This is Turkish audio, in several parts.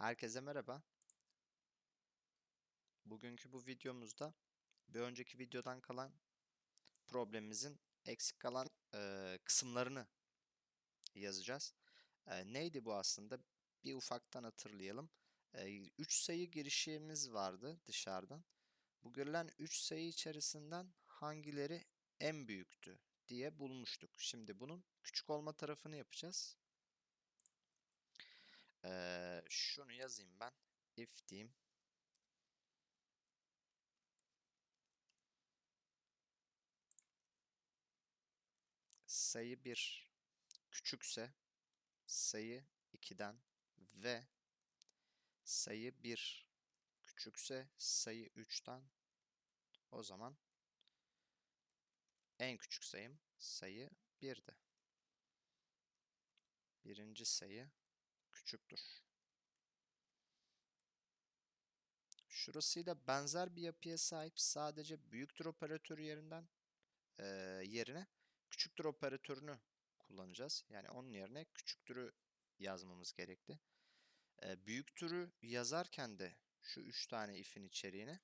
Herkese merhaba. Bugünkü bu videomuzda bir önceki videodan kalan problemimizin eksik kalan eee, kısımlarını yazacağız. Eee, neydi bu aslında? Bir ufaktan hatırlayalım. 3 sayı girişimiz vardı dışarıdan. Bu görülen 3 sayı içerisinden hangileri en büyüktü diye bulmuştuk. Şimdi bunun küçük olma tarafını yapacağız. Eee, şunu yazayım ben. If diyeyim. sayı 1 küçükse sayı 2'den ve sayı 1 küçükse sayı 3'ten o zaman en küçük sayım sayı 1'di. Birinci sayı küçüktür. Şurasıyla benzer bir yapıya sahip sadece büyüktür operatörü yerinden eee, yerine küçüktür operatörünü kullanacağız. Yani onun yerine küçüktürü yazmamız gerekli. Eee, büyüktürü yazarken de şu üç tane if'in içeriğini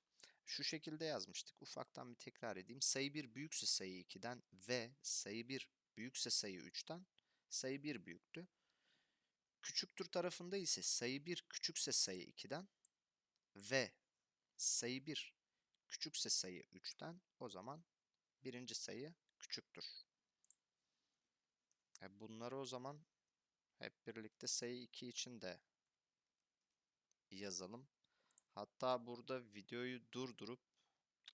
şu şekilde yazmıştık. Ufaktan bir tekrar edeyim. Sayı 1 büyükse sayı 2'den ve sayı 1 büyükse sayı 3'ten sayı 1 büyüktü. Küçüktür tarafında ise sayı 1 küçükse sayı 2'den ve sayı 1 küçükse sayı 3'ten o zaman birinci sayı küçüktür. E bunları o zaman hep birlikte sayı 2 için de yazalım. Hatta burada videoyu durdurup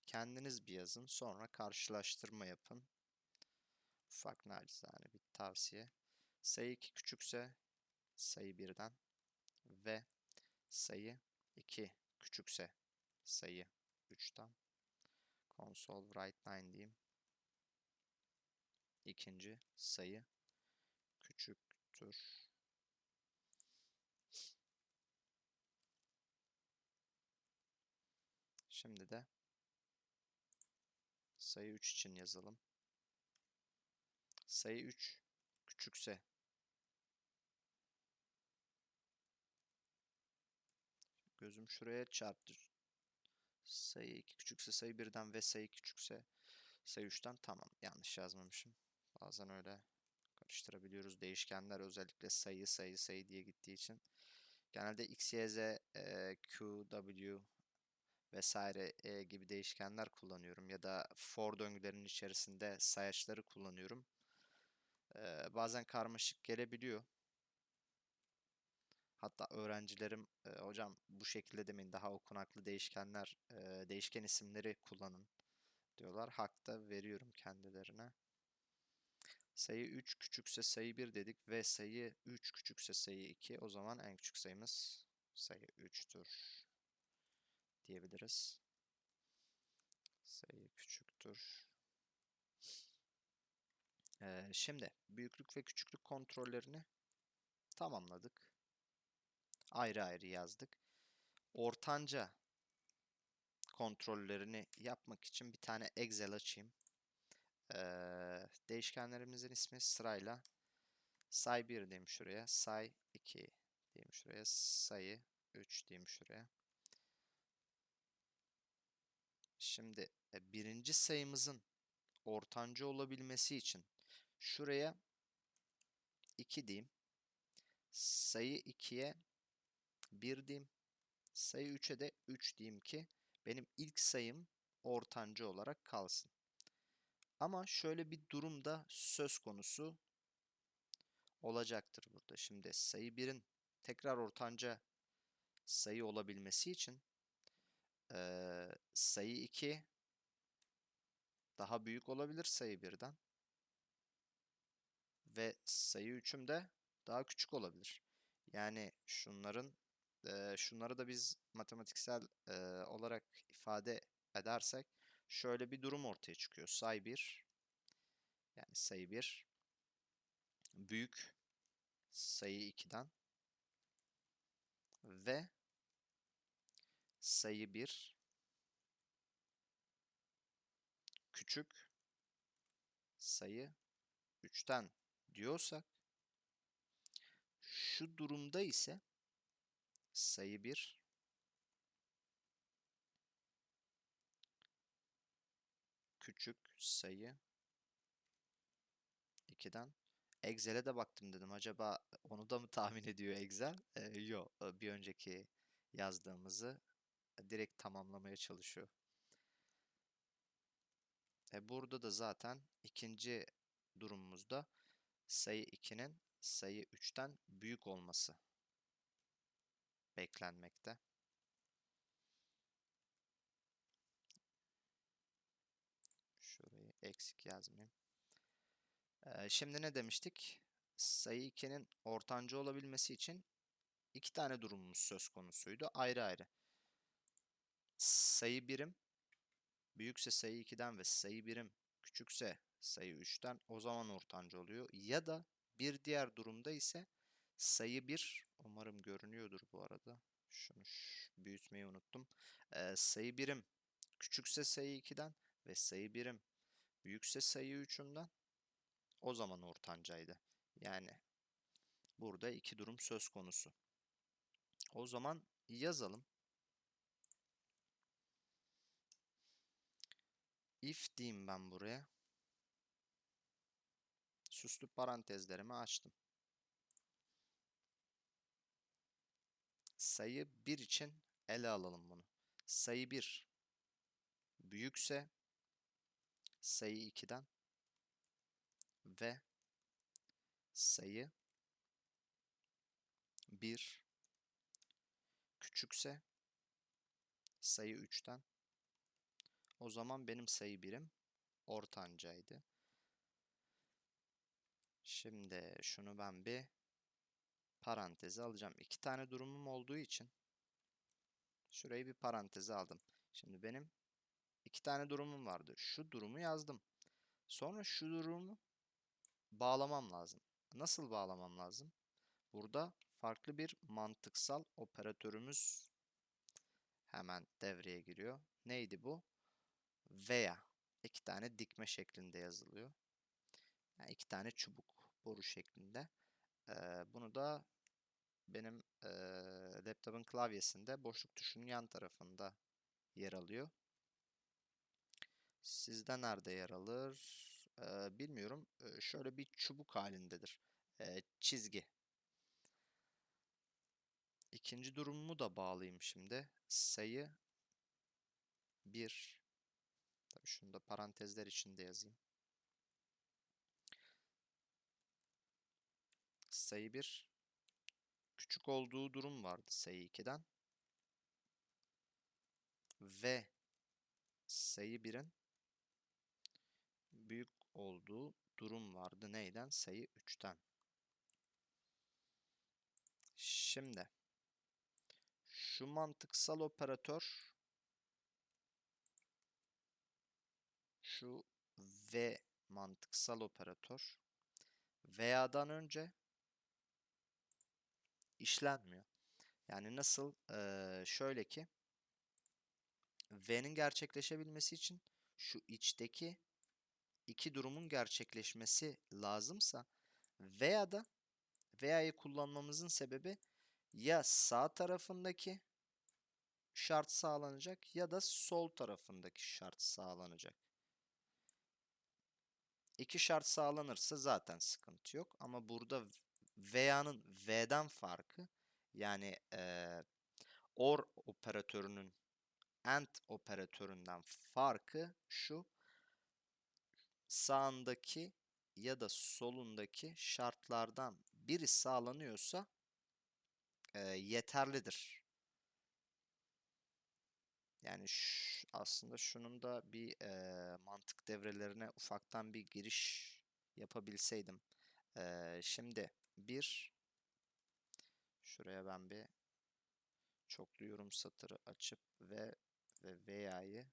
kendiniz bir yazın. Sonra karşılaştırma yapın. Ufak nacizane bir tavsiye. Sayı 2 küçükse sayı 1'den ve sayı 2 küçükse sayı 3'ten. Console write 9 diyeyim. İkinci sayı küçüktür. Şimdi de sayı 3 için yazalım. Sayı 3 küçükse gözüm şuraya çarptı. Sayı 2 küçükse sayı 1'den ve sayı küçükse sayı 3'ten tamam yanlış yazmamışım. Bazen öyle karıştırabiliyoruz. Değişkenler özellikle sayı sayı sayı diye gittiği için. Genelde x, y, z, e, q, w vesaire e, gibi değişkenler kullanıyorum. Ya da for döngülerinin içerisinde sayaçları kullanıyorum. E, bazen karmaşık gelebiliyor. Hatta öğrencilerim e, hocam bu şekilde demeyin daha okunaklı değişkenler, e, değişken isimleri kullanın diyorlar. Hak da veriyorum kendilerine. Sayı 3 küçükse sayı 1 dedik ve sayı 3 küçükse sayı 2. O zaman en küçük sayımız sayı 3'tür diyebiliriz. Sayı küçüktür. Ee, şimdi büyüklük ve küçüklük kontrollerini tamamladık. Ayrı ayrı yazdık. Ortanca kontrollerini yapmak için bir tane Excel açayım. Ee, değişkenlerimizin ismi sırayla say 1 diyeyim şuraya, say 2 diyeyim şuraya, sayı 3 diyeyim şuraya. Şimdi e, birinci sayımızın ortanca olabilmesi için şuraya 2 diyeyim. Sayı 2'ye 1 diyeyim. Sayı 3'e de 3 diyeyim ki benim ilk sayım ortanca olarak kalsın. Ama şöyle bir durumda söz konusu olacaktır burada. Şimdi sayı 1'in tekrar ortanca sayı olabilmesi için ee, sayı 2 daha büyük olabilir sayı 1'den. Ve sayı 3'üm de daha küçük olabilir. Yani şunların e, şunları da biz matematiksel e, olarak ifade edersek şöyle bir durum ortaya çıkıyor. Say 1 yani sayı 1 büyük sayı 2'den ve sayı 1 küçük sayı 3'ten diyorsak şu durumda ise sayı 1 küçük sayı 2'den Excel'e de baktım dedim. Acaba onu da mı tahmin ediyor Excel? Ee, yok. Bir önceki yazdığımızı direkt tamamlamaya çalışıyor. E burada da zaten ikinci durumumuzda sayı 2'nin sayı 3'ten büyük olması beklenmekte. Şurayı eksik yazmayayım. Ee, şimdi ne demiştik? Sayı 2'nin ortancı olabilmesi için iki tane durumumuz söz konusuydu. Ayrı ayrı. Sayı birim büyükse sayı 2'den ve sayı birim küçükse sayı 3'ten o zaman ortancı oluyor. Ya da bir diğer durumda ise sayı 1 umarım görünüyordur bu arada. Şunu büyütmeyi unuttum. Ee, sayı birim küçükse sayı 2'den ve sayı birim büyükse sayı 3'ünden o zaman ortancaydı. Yani burada iki durum söz konusu. O zaman yazalım. If diyeyim ben buraya. Süslü parantezlerimi açtım. Sayı 1 için ele alalım bunu. Sayı 1 büyükse sayı 2'den ve sayı 1 küçükse sayı 3'ten o zaman benim sayı birim ortancaydı. Şimdi şunu ben bir paranteze alacağım. İki tane durumum olduğu için şurayı bir paranteze aldım. Şimdi benim iki tane durumum vardı. Şu durumu yazdım. Sonra şu durumu bağlamam lazım. Nasıl bağlamam lazım? Burada farklı bir mantıksal operatörümüz hemen devreye giriyor. Neydi bu? Veya iki tane dikme şeklinde yazılıyor. Yani iki tane çubuk boru şeklinde. Ee, bunu da benim e, laptopun klavyesinde boşluk tuşunun yan tarafında yer alıyor. Sizde nerede yer alır? Ee, bilmiyorum. Ee, şöyle bir çubuk halindedir. Ee, çizgi. İkinci durumumu da bağlayayım şimdi. Sayı 1 Tabii şunu da parantezler içinde yazayım. Sayı 1 küçük olduğu durum vardı sayı 2'den. Ve sayı 1'in büyük olduğu durum vardı. Neyden? Sayı 3'ten. Şimdi şu mantıksal operatör şu ve mantıksal operatör veya'dan önce işlenmiyor. Yani nasıl? Ee, şöyle ki V'nin gerçekleşebilmesi için şu içteki iki durumun gerçekleşmesi lazımsa veya da veya'yı kullanmamızın sebebi ya sağ tarafındaki şart sağlanacak ya da sol tarafındaki şart sağlanacak. İki şart sağlanırsa zaten sıkıntı yok. Ama burada veya'nın V'den farkı yani e, OR operatörünün AND operatöründen farkı şu. Sağındaki ya da solundaki şartlardan biri sağlanıyorsa e, yeterlidir. Yani aslında şunun da bir e, mantık devrelerine ufaktan bir giriş yapabilseydim. E, şimdi bir şuraya ben bir çoklu yorum satırı açıp ve ve veya'yı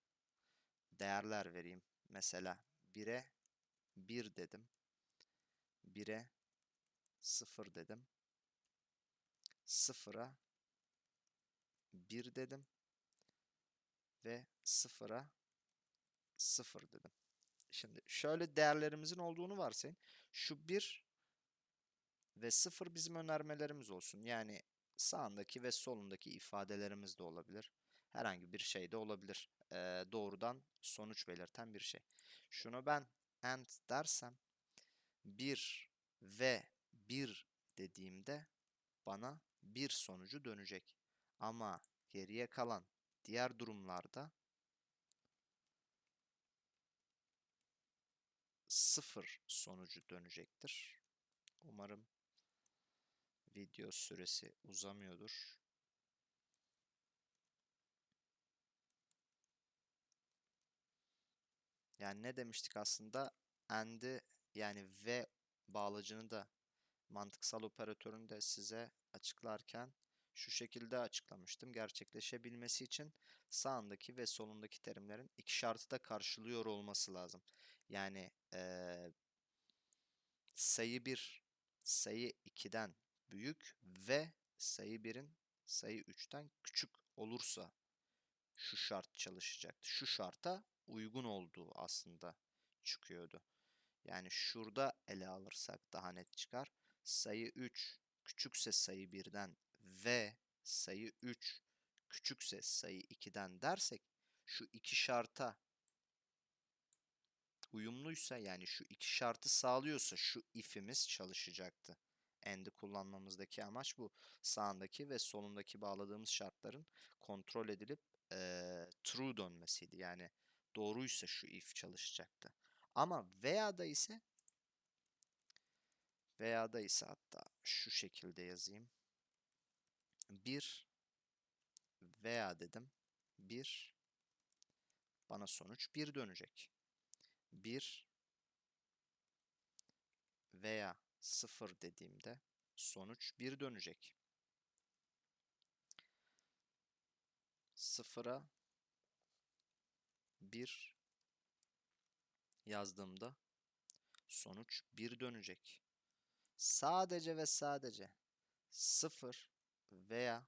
değerler vereyim. Mesela 1'e 1 dedim. 1'e 0 dedim. 0'a 1 dedim ve sıfıra sıfır dedim. Şimdi şöyle değerlerimizin olduğunu varsayın. Şu 1 ve 0 bizim önermelerimiz olsun. Yani sağındaki ve solundaki ifadelerimiz de olabilir. Herhangi bir şey de olabilir. Ee, doğrudan sonuç belirten bir şey. Şunu ben and dersem 1 ve 1 dediğimde bana bir sonucu dönecek. Ama geriye kalan diğer durumlarda sıfır sonucu dönecektir. Umarım video süresi uzamıyordur. Yani ne demiştik aslında? And'i yani ve bağlacını da mantıksal operatörünü de size açıklarken şu şekilde açıklamıştım. Gerçekleşebilmesi için sağındaki ve solundaki terimlerin iki şartı da karşılıyor olması lazım. Yani ee, sayı 1 sayı 2'den büyük ve sayı 1'in sayı 3'ten küçük olursa şu şart çalışacaktı. Şu şarta uygun olduğu aslında çıkıyordu. Yani şurada ele alırsak daha net çıkar. Sayı 3 küçükse sayı 1'den ve sayı 3 küçükse sayı 2'den dersek şu iki şarta uyumluysa yani şu iki şartı sağlıyorsa şu if'imiz çalışacaktı. End'i kullanmamızdaki amaç bu. Sağındaki ve solundaki bağladığımız şartların kontrol edilip e, true dönmesiydi. Yani doğruysa şu if çalışacaktı. Ama veya da ise veya da ise hatta şu şekilde yazayım. Bir veya dedim. Bir bana sonuç bir dönecek. Bir veya sıfır dediğimde sonuç bir dönecek. Sıfıra bir yazdığımda sonuç bir dönecek. Sadece ve sadece sıfır veya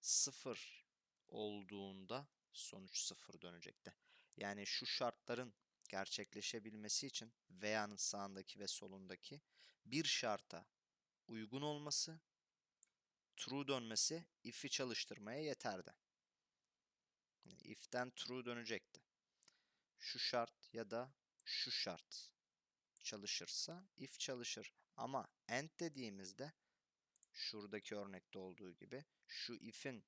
sıfır olduğunda sonuç sıfır dönecekti. Yani şu şartların gerçekleşebilmesi için veya'nın sağındaki ve solundaki bir şarta uygun olması, true dönmesi if'i çalıştırmaya yeterdi. İf'ten true dönecekti. Şu şart ya da şu şart çalışırsa if çalışır. Ama end dediğimizde şuradaki örnekte olduğu gibi şu if'in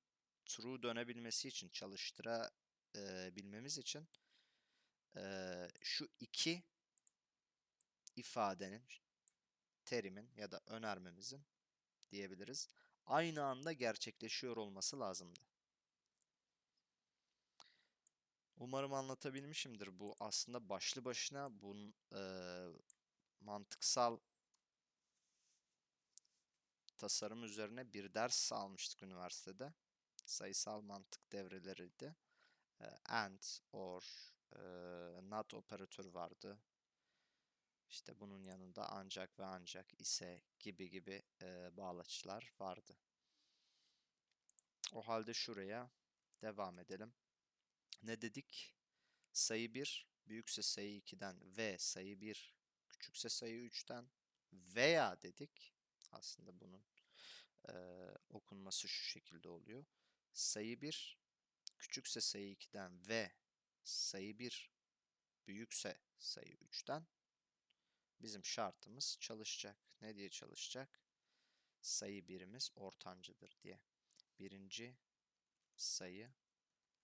true dönebilmesi için çalıştırabilmemiz için şu iki ifadenin terimin ya da önermemizin diyebiliriz aynı anda gerçekleşiyor olması lazımdı. Umarım anlatabilmişimdir. Bu aslında başlı başına bunun e, mantıksal tasarım üzerine bir ders almıştık üniversitede. Sayısal mantık devreleriydi. E, and, or, e, not operatör vardı. İşte bunun yanında ancak ve ancak ise gibi gibi e, bağlaçlar vardı. O halde şuraya devam edelim. Ne dedik? Sayı 1 büyükse sayı 2'den ve sayı 1 küçükse sayı 3'ten veya dedik. Aslında bunun e, okunması şu şekilde oluyor. Sayı 1 küçükse sayı 2'den ve sayı 1 büyükse sayı 3'ten bizim şartımız çalışacak. Ne diye çalışacak? Sayı birimiz ortancıdır diye. Birinci sayı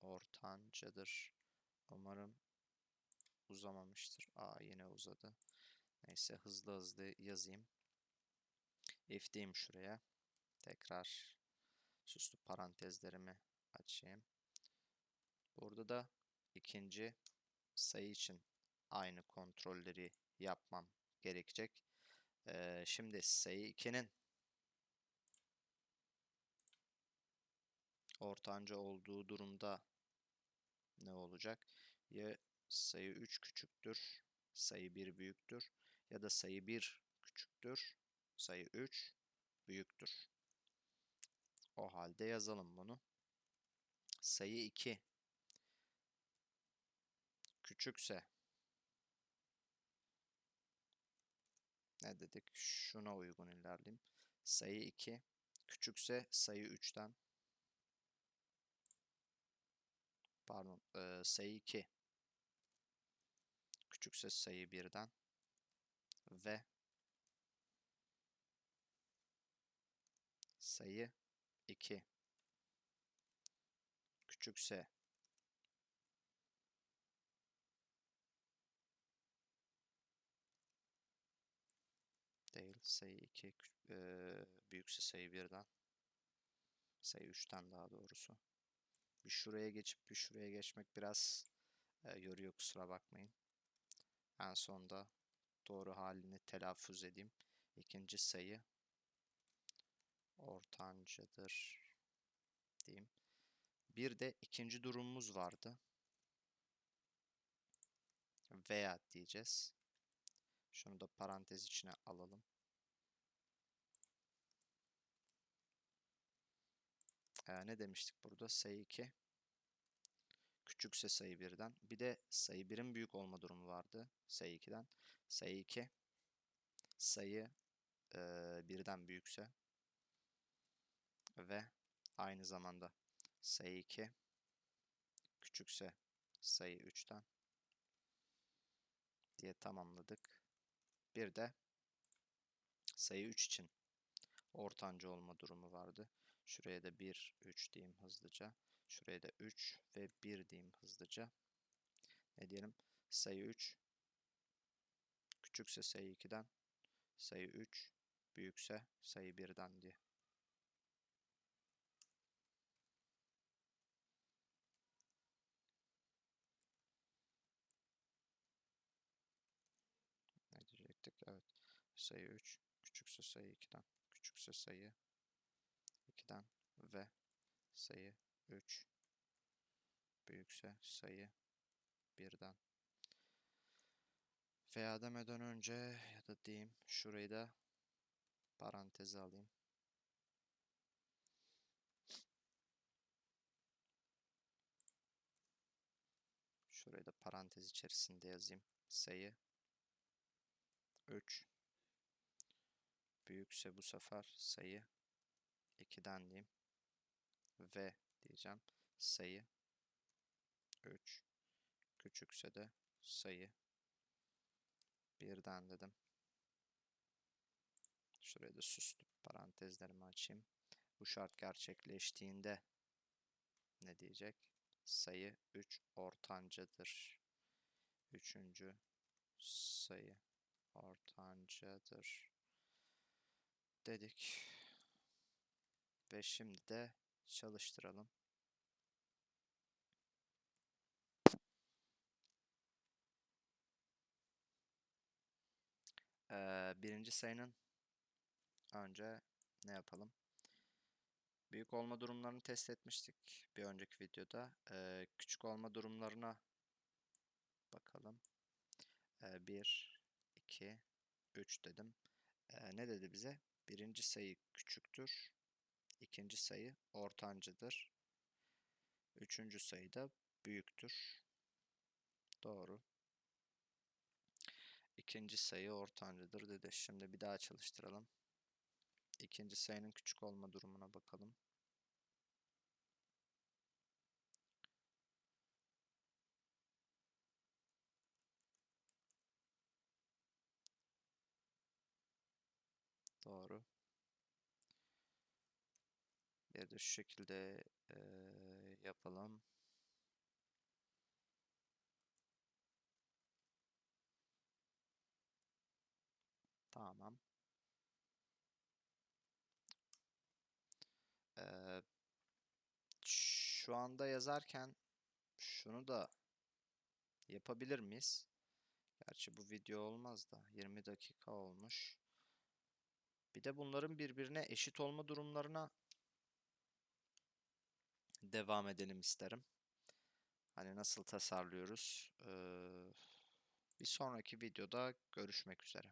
ortancadır. Umarım uzamamıştır. Aa yine uzadı. Neyse hızlı hızlı yazayım. If diyeyim şuraya. Tekrar süslü parantezlerimi açayım. Burada da ikinci sayı için aynı kontrolleri yapmam gerekecek. Ee, şimdi sayı 2'nin ortanca olduğu durumda ne olacak? Ya sayı 3 küçüktür, sayı 1 büyüktür ya da sayı 1 küçüktür, sayı 3 büyüktür. O halde yazalım bunu. Sayı 2 küçükse. Ne dedik? Şuna uygun ilerleyeyim. Sayı 2 küçükse sayı 3'ten pardon eee, sayı 2 küçükse sayı 1'den ve sayı 2 küçükse değil. Sayı 2 eee büyükse sayı 1'den sayı 3'ten daha doğrusu. Bir şuraya geçip bir şuraya geçmek biraz e, yoruyor kusura bakmayın. En sonda doğru halini telaffuz edeyim. İkinci sayı ortancadır diyeyim. Bir de ikinci durumumuz vardı. Veya diyeceğiz şunu da parantez içine alalım Ee, ne demiştik burada? Sayı 2 küçükse sayı 1'den. Bir de sayı 1'in büyük olma durumu vardı. Sayı 2'den. Sayı 2 sayı e, 1'den büyükse ve aynı zamanda sayı 2 küçükse sayı 3'ten diye tamamladık. Bir de sayı 3 için ortanca olma durumu vardı. Şuraya da 1, 3 diyeyim hızlıca. Şuraya da 3 ve 1 diyeyim hızlıca. Ne diyelim? Sayı 3 küçükse sayı 2'den, sayı 3 büyükse sayı 1'den diye. Sayı 3 küçükse sayı 2'den, küçükse sayı 2'den ve sayı 3 büyükse sayı 1'den. Veya demeden önce ya da diyeyim şurayı da paranteze alayım. Şurayı da parantez içerisinde yazayım. Sayı 3 büyükse bu sefer sayı 2'den diyeyim. Ve diyeceğim sayı 3 küçükse de sayı 1'den dedim. Şuraya da süslü parantezlerimi açayım. Bu şart gerçekleştiğinde ne diyecek? Sayı 3 ortancadır. Üçüncü sayı ortancadır dedik. Ve şimdi de çalıştıralım. Ee, birinci sayının önce ne yapalım? Büyük olma durumlarını test etmiştik bir önceki videoda. Ee, küçük olma durumlarına bakalım. Ee, 1, 2, 3 dedim. Ee, ne dedi bize? Birinci sayı küçüktür. ikinci sayı ortancıdır. Üçüncü sayı da büyüktür. Doğru. İkinci sayı ortancıdır dedi. Şimdi bir daha çalıştıralım. İkinci sayının küçük olma durumuna bakalım. Doğru. Bir de şu şekilde eee, yapalım. Tamam. Eee, şu anda yazarken şunu da yapabilir miyiz? Gerçi bu video olmaz da 20 dakika olmuş. Bir de bunların birbirine eşit olma durumlarına devam edelim isterim. Hani nasıl tasarlıyoruz? Ee, bir sonraki videoda görüşmek üzere.